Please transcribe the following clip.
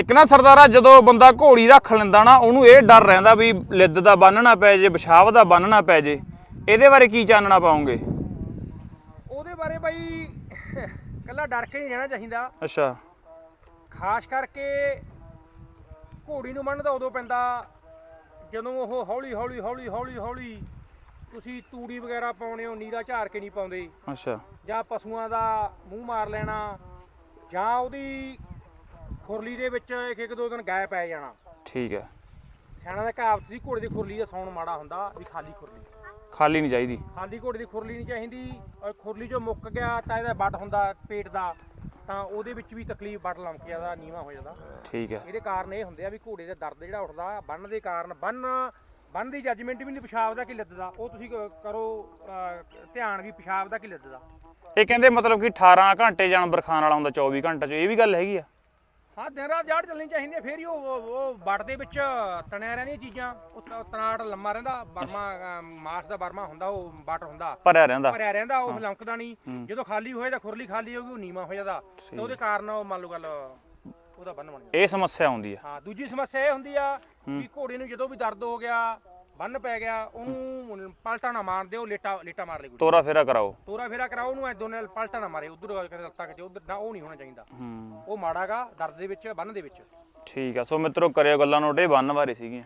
ਇੱਕ ਨਾ ਸਰਦਾਰਾ ਜਦੋਂ ਬੰਦਾ ਘੋੜੀ ਰੱਖ ਲੈਂਦਾ ਨਾ ਉਹਨੂੰ ਇਹ ਡਰ ਰਹਿੰਦਾ ਵੀ ਲਿੱਦ ਦਾ ਬੰਨਣਾ ਪੈ ਜੇ ਪਿਸ਼ਾਬ ਦਾ ਬੰਨਣਾ ਪੈ ਜੇ ਇਹਦੇ ਬਾਰੇ ਕੀ ਚਾਨਣਾ ਪਾਉਂਗੇ ਉਹਦੇ ਬਾਰੇ ਬਾਈ ਕੱਲਾ ਡਰ ਕੇ ਨਹੀਂ ਰਹਿਣਾ ਚਾਹੀਦਾ। ਅੱਛਾ। ਖਾਸ ਕਰਕੇ ਘੋੜੀ ਨੂੰ ਮੰਨਦਾ ਉਦੋਂ ਪੈਂਦਾ ਜਦੋਂ ਉਹ ਹੌਲੀ ਹੌਲੀ ਹੌਲੀ ਹੌਲੀ ਹੌਲੀ ਤੁਸੀਂ ਤੂੜੀ ਵਗੈਰਾ ਪਾਉਣੇ ਹੋ ਨੀਰਾ ਝਾਰ ਕੇ ਨਹੀਂ ਪਾਉਂਦੇ। ਅੱਛਾ। ਜਾਂ ਪਸ਼ੂਆਂ ਦਾ ਮੂੰਹ ਮਾਰ ਲੈਣਾ ਜਾਂ ਉਹਦੀ ਖੁਰਲੀ ਦੇ ਵਿੱਚ ਇੱਕ ਇੱਕ ਦੋ ਦਿਨ ਗਾਇਬ ਪੈ ਜਾਣਾ। ਠੀਕ ਹੈ। ਸਿਆਣਾ ਦਾ ਕਹਾਵਤ ਸੀ ਘੋੜੇ ਦੀ ਖੁਰਲੀ ਦਾ ਸੌਣ ਮਾੜਾ ਹੁੰਦਾ ਵੀ ਖਾਲੀ ਖੁਰਲੀ। ਖਾਲੀ ਨਹੀਂ ਚਾਹੀਦੀ। ਖਾਲੀ ਘੋੜੇ ਦੀ ਖੁਰਲੀ ਨਹੀਂ ਚਾਹੀਦੀ ਔਰ ਖੁਰਲੀ ਜੋ ਮੁੱਕ ਗਿਆ ਤਾਂ ਇਹਦਾ ਵੱਟ ਹੁੰਦਾ ਪੇਟ ਦਾ ਤਾਂ ਉਹਦੇ ਵਿੱਚ ਵੀ ਤਕਲੀਫ ਵੱਟ ਲੰਮਕ ਜਾਂਦਾ ਨੀਵਾ ਹੋ ਜਾਂਦਾ। ਠੀਕ ਹੈ। ਇਹਦੇ ਕਾਰਨ ਇਹ ਹੁੰਦੇ ਆ ਵੀ ਘੋੜੇ ਦਾ ਦਰਦ ਜਿਹੜਾ ਉੱਠਦਾ ਬੰਨ ਦੇ ਕਾਰਨ ਬੰਨ ਬੰਨ ਦੀ ਜੱਜਮੈਂਟ ਵੀ ਨਹੀਂ ਪਿਸ਼ਾਬ ਦਾ ਕਿ ਲਿੱਦ ਦਾ ਉਹ ਤੁਸੀਂ ਕ- ਕਰੋ ਧਿਆਨ ਵੀ ਪਿਸ਼ਾਬ ਦਾ ਕਿ ਲਿੱਦ ਦਾ ਇਹ ਕਹਿੰਦੇ ਮਤਲਬ ਕਿ 18 ਘੰਟੇ ਜਾਨਵਰ ਖਾਣ ਵਾਲਾ ਹੁੰਦਾ 24 ਘੰਟੇ ਚ ਇਹ ਵੀ ਗੱਲ ਹੈਗੀ ਆ? ਹਾਂ ਦਿਨ ਰਾਤ ਜਾੜ ਚੱਲਣੀ ਚਾਹੀਦੀ ਹੈ ਫੇਰ ਹੀ ਉਹ ਉਹ- ਉਹ ਵੱਟ ਦੇ ਵਿੱਚ ਤਣਿਆ ਰਹਿੰਦੀਆਂ ਚੀਜ਼ਾਂ ਉਹ ਤ- ਤਨਾਟ ਲੰਮਾ ਰਹਿੰਦਾ ਬਰਮਾ ਮਾਸ ਦਾ ਬਰਮਾ ਹੁੰਦਾ ਉਹ ਵੱਟ ਹੁੰਦਾ। ਭਰਿਆ ਰਹਿੰਦਾ। ਭਰਿਆ ਰਹਿੰਦਾ ਉਹ ਲੰਕਦਾ ਨਹੀਂ। ਜਦੋਂ ਖਾਲੀ ਹੋਏ ਤਾਂ ਖੁਰਲੀ ਖਾਲੀ ਹੋ ਗਈ ਉਹ ਨੀਵਾ ਹੋ ਜਾਂਦਾ। ਤੇ ਉਹਦੇ ਕਾਰਨ ਉਹ ਮੰਨ ਲਓ ਗੱਲ ਉਹਦਾ ਬੰਨ ਬਣ ਜਾਂਦਾ। ਇਹ ਸਮੱਸਿਆ ਆਉਂਦੀ ਆ ਹਾਂ ਦੂਜੀ ਸਮੱਸਿਆ ਇਹ ਹੁੰਦੀ ਆ ਵੀ ਘੋੜੇ ਨੂੰ ਜਦੋਂ ਵੀ ਦਰਦ ਹੋ ਗਿਆ ਬੰਨ ਪੈ ਗਿਆ ਉਹਨੂੰ ਪਲਟਾ ਨਾ ਮਾਰ ਦਿਓ ਲੇਟਾ ਲੇਟਾ ਮਾਰ ਲੈ ਕੋਈ ਤੋਰਾ ਫੇਰਾ ਕਰਾਓ। ਤੋਰਾ ਫੇਰਾ ਕਰਾਓ ਉਹਨੂੰ ਐ ਦੋਨੇ ਪਲਟਾ ਨਾ ਮਾਰੇ ਉਧਰ ਕਰੇ ਲੱਤਾਂ ਕਿਤੇ ਉਧਰ ਨਾ ਉਹ ਨਹੀਂ ਹੋਣਾ ਚਾਹੀਦਾ। ਹੂੰ। ਉਹ ਮਾੜਾਗਾ ਦਰਦ ਦੇ ਵਿੱਚ ਬੰਨ ਦੇ ਵਿੱਚ। ਠੀਕ ਆ ਸੋ ਮਿੱਤਰੋ ਕਰਿਓ ਗੱਲਾਂ ਨੋਟ ਬੰਨ ਬਾਰੇ ਸੀਗੀਆਂ।